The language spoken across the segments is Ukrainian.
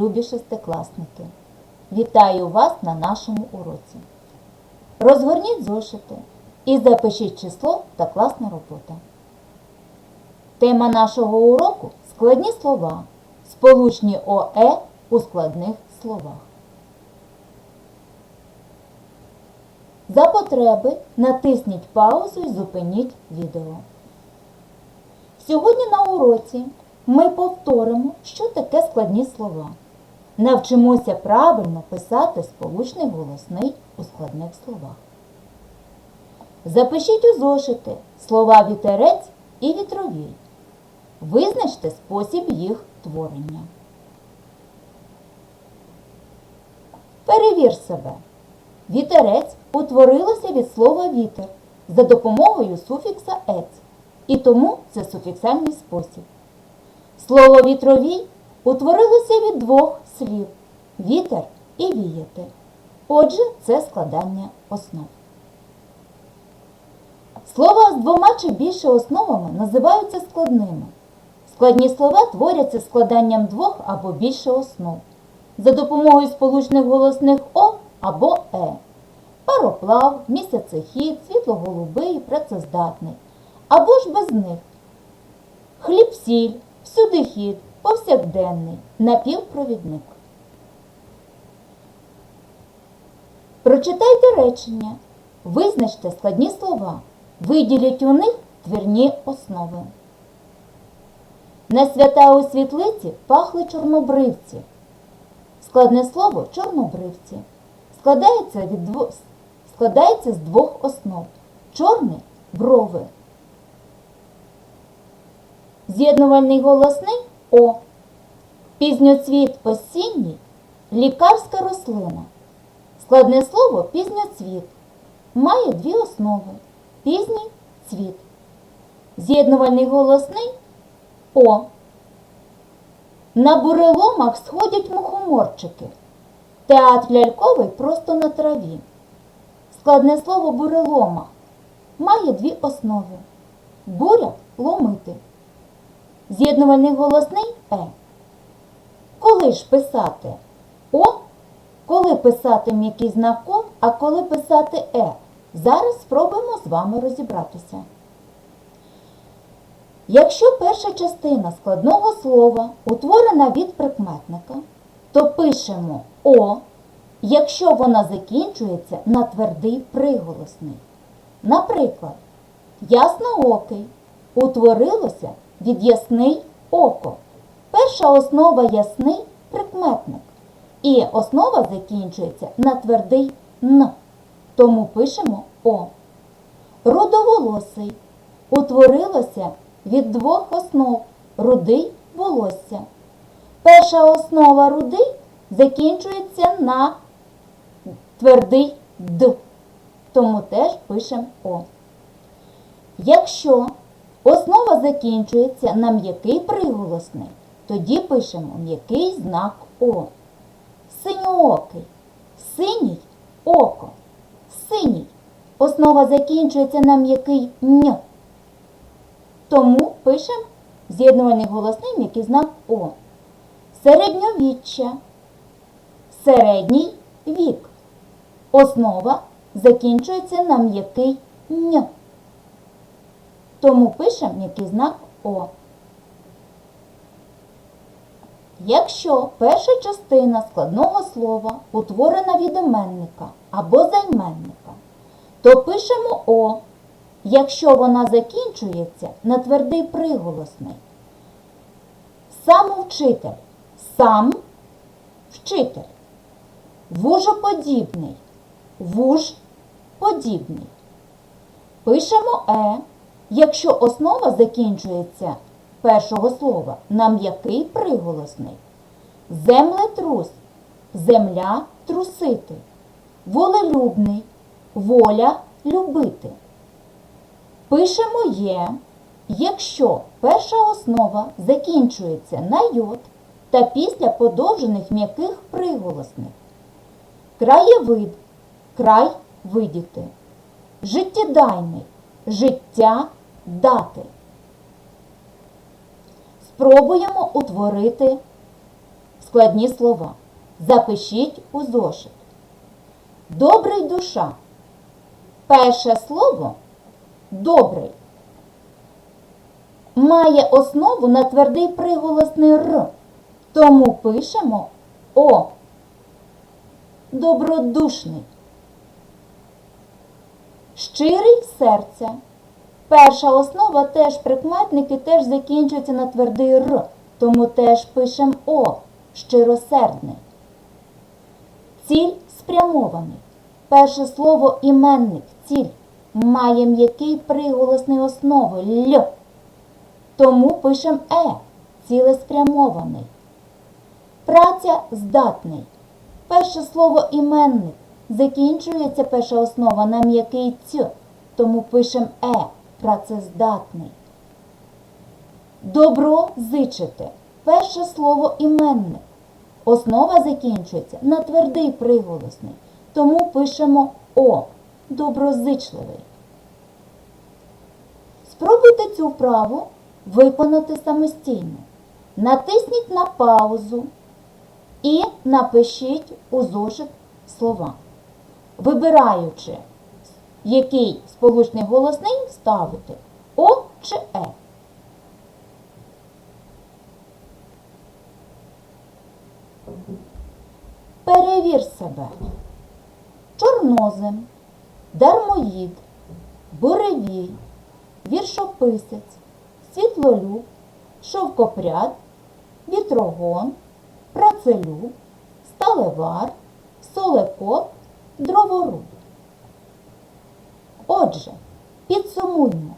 любі шестикласники! Вітаю вас на нашому уроці. Розгорніть зошити і запишіть число та класна робота. Тема нашого уроку складні слова, сполучні ОЕ у складних словах. За потреби натисніть паузу і зупиніть відео. Сьогодні на уроці ми повторимо, що таке складні слова. Навчимося правильно писати сполучний голосний у складних словах. Запишіть у зошити слова вітерець і вітровій. Визначте спосіб їх творення. Перевір себе. Вітерець утворилося від слова вітер за допомогою суфікса ець, і тому це суфіксальний спосіб. Слово вітровій утворилося від двох слів вітер і віяти. Отже, це складання основ. Слова з двома чи більше основами називаються складними. Складні слова творяться складанням двох або більше основ за допомогою сполучних голосних О або Е. Пароплав, місяцехід, світлоголубий, працездатний. Або ж без них. Хліб-сіль, всюдихід, повсякденний, напівпровідник. Прочитайте речення, визначте складні слова, виділіть у них твірні основи. На свята у світлиці пахли чорнобривці. Складне слово чорнобривці. Складається, від дво... складається з двох основ. Чорний брови. З'єднувальний голосний О. Пізньоцвіт осінній лікарська рослина. Складне слово пізньоцвіт. Має дві основи. Пізній цвіт. З'єднувальний голосний О. На буреломах сходять мухоморчики. Театр ляльковий просто на траві. Складне слово бурелома має дві основи. Буря ломити. З'єднувальний голосний Е. Коли ж писати О, коли писати м'який знак О, а коли писати Е. Зараз спробуємо з вами розібратися. Якщо перша частина складного слова утворена від прикметника, то пишемо О, якщо вона закінчується на твердий приголосний. Наприклад, ясноокий утворилося від ясний око. Перша основа ясний прикметник. І основа закінчується на твердий Н. Тому пишемо О. Рудоволосий утворилося від двох основ рудий волосся. Перша основа рудий закінчується на твердий Д. Тому теж пишемо О. Якщо основа закінчується на м'який приголосний, тоді пишемо м'який знак О. Синьоокий. Синій око. Синій. Основа закінчується на м'який н. Тому пишемо з'єднувальний голосний м'який знак О. Середньовіччя. Середній вік. Основа закінчується на м'який н. Тому пишемо м'який знак О. Якщо перша частина складного слова утворена від іменника або займенника, то пишемо О, якщо вона закінчується на твердий приголосний. Самовчитель. Сам вчитель. Вужоподібний. Вуж подібний. Пишемо Е, якщо основа закінчується першого слова на м'який приголосний. Землетрус. Земля трусити. Волелюбний. Воля любити. Пишемо є, якщо перша основа закінчується на йод та після подовжених м'яких приголосних. Краєвид. Край видіти. Життєдайний. Життя дати. Спробуємо утворити складні слова. Запишіть у зошит. Добрий душа. Перше слово добрий. Має основу на твердий приголосний Р. Тому пишемо О. Добродушний. Щирий серця. Перша основа теж прикметники теж закінчується на твердий Р. Тому теж пишемо О. Щиросердний. Ціль спрямований. Перше слово іменник ціль має м'який приголосний основи Л. Тому пишемо Е. Цілеспрямований. Праця здатний. Перше слово іменник. Закінчується перша основа на м'який ць. Тому пишемо Е. Працездатний. Добро зичити. Перше слово іменник. Основа закінчується на твердий приголосний. Тому пишемо О. Доброзичливий. Спробуйте цю вправу виконати самостійно. Натисніть на паузу і напишіть у зошит слова, вибираючи, який сполучний голосний ставити О чи Е. Перевір себе. Чорнозем, дармоїд, буревій, віршописець, світлолюб, шовкопряд, вітрогон, працелюб, сталевар, солекоп, дроворуб. Отже, підсумуймо.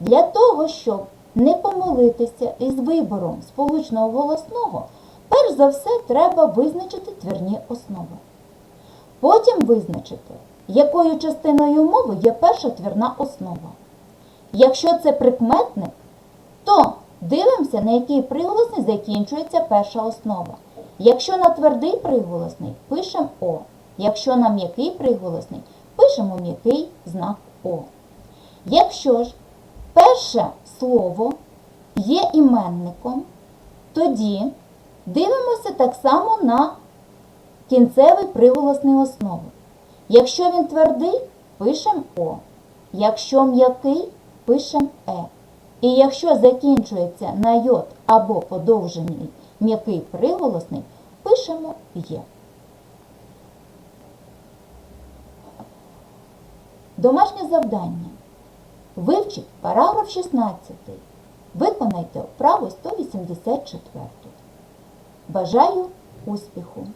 Для того, щоб не помилитися із вибором сполучного голосного, перш за все треба визначити твірні основи. Потім визначити, якою частиною мови є перша твірна основа. Якщо це прикметник, то дивимося, на який приголосний закінчується перша основа. Якщо на твердий приголосний, пишемо О. Якщо на м'який приголосний, пишемо м'який знак О. Якщо ж перше слово є іменником, тоді дивимося так само на кінцевий приголосний основи. Якщо він твердий, пишемо О. Якщо м'який, пишемо Е. І якщо закінчується на йод або подовжений м'який приголосний, пишемо Є. Домашнє завдання. Вивчіть параграф 16. Виконайте вправу 184. Бажаю успіху!